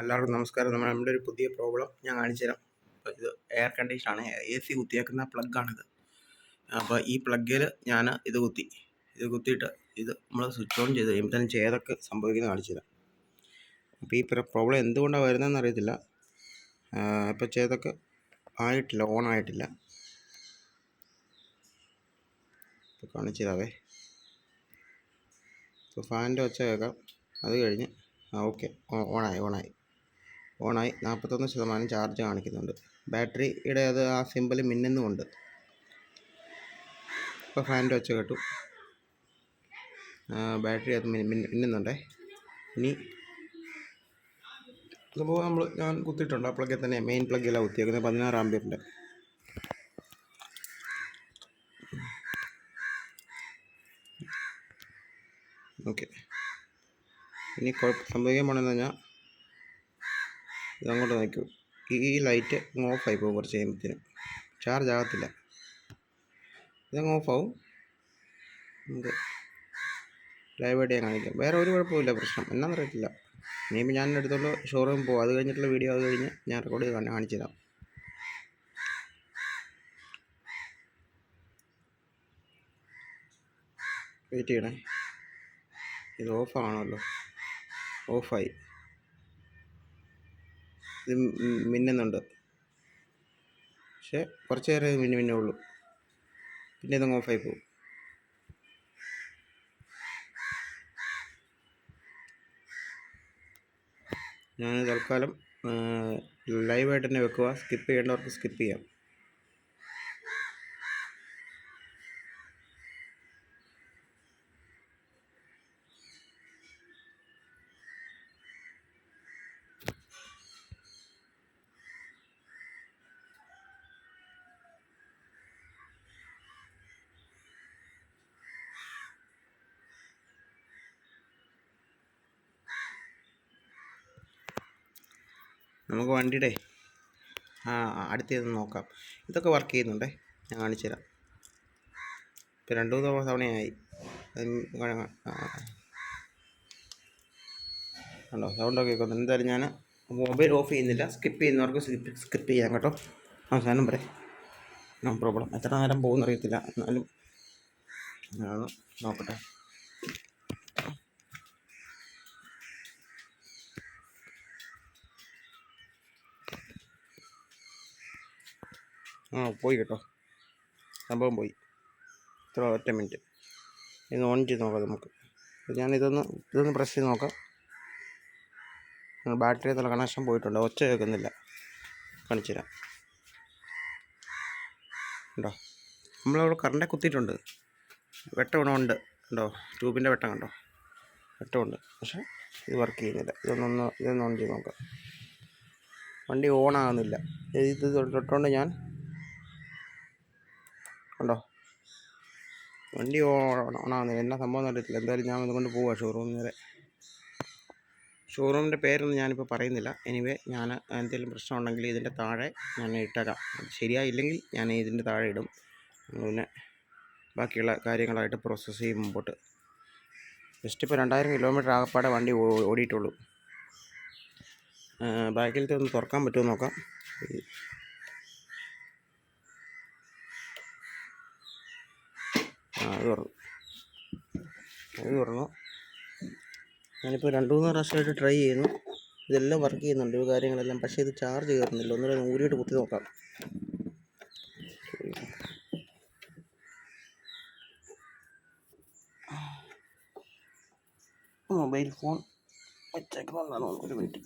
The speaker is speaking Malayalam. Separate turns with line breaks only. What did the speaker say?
എല്ലാവർക്കും നമസ്കാരം. നമ്മൾ നമ്മുടെ ഒരു പുതിയ പ്രോബ്ലം ഞാൻ കാണിച്ചു തരാം. അപ്പോൾ ഇത് എയർ കണ്ടീഷനാണ് എ സി കുത്തിയേക്കുന്ന പ്ലഗാണിത് അപ്പോൾ ഈ പ്ലഗിൽ ഞാൻ ഇത് കുത്തി. ഇത് കുത്തിയിട്ട് ഇത് നമ്മൾ സ്വിച്ച് ഓൺ ചെയ്ത് കഴിയുമ്പോൾ തന്നെ ചെയ്തൊക്കെ സംഭവിക്കുന്നത് കാണിച്ചു തരാം. അപ്പോൾ ഈ പ്രോബ്ലം എന്തുകൊണ്ടാണ് വരുന്നതെന്ന് അറിയത്തില്ല. ഇപ്പോൾ ചെയ്തൊക്കെ ആയിട്ടില്ല ഓൺ ആയിട്ടില്ല. ഇപ്പോൾ കാണിച്ചു തരാവേ. ഇപ്പോൾ ഫാനിന്റെ ഒച്ച കേൾക്കാം. അത് കഴിഞ്ഞ് ആ ഓക്കെ ഓണായി ഓണായി ഓണായി നാൽപ്പത്തൊന്ന് ശതമാനം ചാർജ് കാണിക്കുന്നുണ്ട്. ബാറ്ററിയുടെ അത് ആ സിമ്പിൾ മിന്നുന്നുമുണ്ട്. ഇപ്പോൾ ഫാനിന്റെ ഒച്ച കേട്ടു. ബാറ്ററി അത് മിന്നുന്നുണ്ടേ. ഇനി അതുപോലെ നമ്മൾ ഞാൻ കുത്തിയിട്ടുണ്ട്. ആ പ്ലഗിൽ തന്നെ മെയിൻ പ്ലഗിലാണ് കുത്തിയേക്കുന്നത്. പതിനാറ് ആമ്പിയറിന്റെ ഓക്കെ. ഇനി കുഴപ്പം സംഭവിക്കാൻ പോണെന്ന് പറഞ്ഞാൽ ഇതങ്ങോട്ട് നോക്കൂ. ഈ ലൈറ്റ് ഓഫായി പോകും കുറച്ച് കഴിയുമ്പത്തേനും. ചാർജ് ആകത്തില്ല. ഇതങ്ങ് ഓഫാവും നമുക്ക് ലൈവായിട്ട് ഞാൻ കാണിക്കാം. വേറെ ഒരു കുഴപ്പമില്ല പ്രശ്നം. എന്നാന്നറിയത്തില്ല ഇനിയിപ്പോൾ ഞാൻ അടുത്തുള്ള ഷോറൂം പോകും അത് കഴിഞ്ഞിട്ടുള്ള വീഡിയോ അത് കഴിഞ്ഞ് ഞാൻ റെക്കോർഡ് ചെയ്ത് കാണിച്ചു തരാം. വെയിറ്റ് ചെയ്യണേ. ഇത് ഓഫാണല്ലോ ഓഫായി ഇത് മിന്നുന്നുണ്ട്. പക്ഷേ കുറച്ച് നേരം ഇത് മിന്നു മിന്നുള്ളൂ. പിന്നെ ഇതങ്ങ് ഓഫായി പോകും. ഞാൻ തൽക്കാലം ലൈവായിട്ട് തന്നെ വെക്കുക. സ്കിപ്പ് ചെയ്യേണ്ടവർക്ക് സ്കിപ്പ് ചെയ്യാം. നമുക്ക് വണ്ടിയുടെ ആ അടുത്തേത് നോക്കാം. ഇതൊക്കെ വർക്ക് ചെയ്യുന്നുണ്ടേ. ഞാൻ കാണിച്ചു തരാം. ഇപ്പോൾ രണ്ട് മൂന്ന് തവണയായി. ഉണ്ടോ സൗണ്ടൊക്കെ കേൾക്കുന്നു എന്തായാലും ഞാൻ മൊബൈൽ ഓഫ് ചെയ്യുന്നില്ല. സ്കിപ്പ് ചെയ്യുന്നവർക്ക് സ്കിപ്പ് സ്കിപ്പ് ചെയ്യാം കേട്ടോ. അവസാനം വരെ നോ പ്രോബ്ലം എത്ര നേരം പോകുന്നറിയത്തില്ല. എന്നാലും ഞാനൊന്ന് നോക്കട്ടെ. ആ പോയി കേട്ടോ സംഭവം പോയി. ഇത്ര ഒറ്റ മിനിറ്റ്. ഇന്ന് ഓൺ ചെയ്ത് നോക്കാം നമുക്ക്. ഞാൻ ഇതൊന്ന് ഇതൊന്ന് പ്രസ് ചെയ്ത് നോക്കാം. ബാറ്ററി എന്നുള്ള കണക്ഷൻ പോയിട്ടുണ്ട്. ഒച്ച കേൾക്കുന്നില്ല. കാണിച്ചു തരാം. ഉണ്ടോ? നമ്മളവിടെ കറണ്ടെ കുത്തിയിട്ടുണ്ട്. വെട്ടമുണ്ട് ഉണ്ടോ. ട്യൂബിന്റെ വെട്ടം കണ്ടോ? വെട്ടമുണ്ട് പക്ഷേ ഇത് വർക്ക് ചെയ്യുന്നില്ല. ഇതൊന്നൊന്ന് ഇതൊന്ന് ഓൺ ചെയ്ത് നോക്കാം. വണ്ടി ഓൺ ആകുന്നില്ല ഇത് തൊട്ടുകൊണ്ട് ഞാൻ കണ്ടോ വണ്ടി ഓണാന്ന് എന്നാ സംഭവം അറിയത്തില്ല. എന്തായാലും ഞാൻ അതുകൊണ്ട് പോവാം ഷോറൂമിൽ വരെ. ഷോറൂമിന്റെ പേരൊന്നും ഞാനിപ്പോൾ പറയുന്നില്ല. എനിവേ ഞാൻ എന്തെങ്കിലും പ്രശ്നം ഉണ്ടെങ്കിൽ ഇതിന്റെ താഴെ ഞാൻ ഇട്ടേക്കാം. ശരിയായില്ലെങ്കിൽ ഞാൻ ഇതിന്റെ താഴെ ഇടും. പിന്നെ ബാക്കിയുള്ള കാര്യങ്ങളായിട്ട് പ്രോസസ്സ് ചെയ്യും മുമ്പോട്ട്. ജസ്റ്റ് ഇപ്പോൾ രണ്ടായിരം കിലോമീറ്റർ ആകപ്പാടെ വണ്ടി ഓടിയിട്ടുള്ളൂ. ബാക്കിലത്തെ ഒന്ന് തുറക്കാൻ പറ്റുമോ നോക്കാം. അത് തുറന്നു അത് തുറന്നു ഞാനിപ്പോൾ രണ്ട് മൂന്ന് പ്രാവശ്യമായിട്ട് ട്രൈ ചെയ്യുന്നു. ഇതെല്ലാം വർക്ക് ചെയ്യുന്നുണ്ട് ഈ കാര്യങ്ങളെല്ലാം. പക്ഷേ ഇത് ചാർജ് കയറുന്നില്ല ഒന്നുകൂടെ ഊരിയിട്ട് കുത്തി നോക്കാം. മൊബൈൽ ഫോൺ വെച്ചേക്കുന്നതാണ് ഒരു മിനിറ്റ്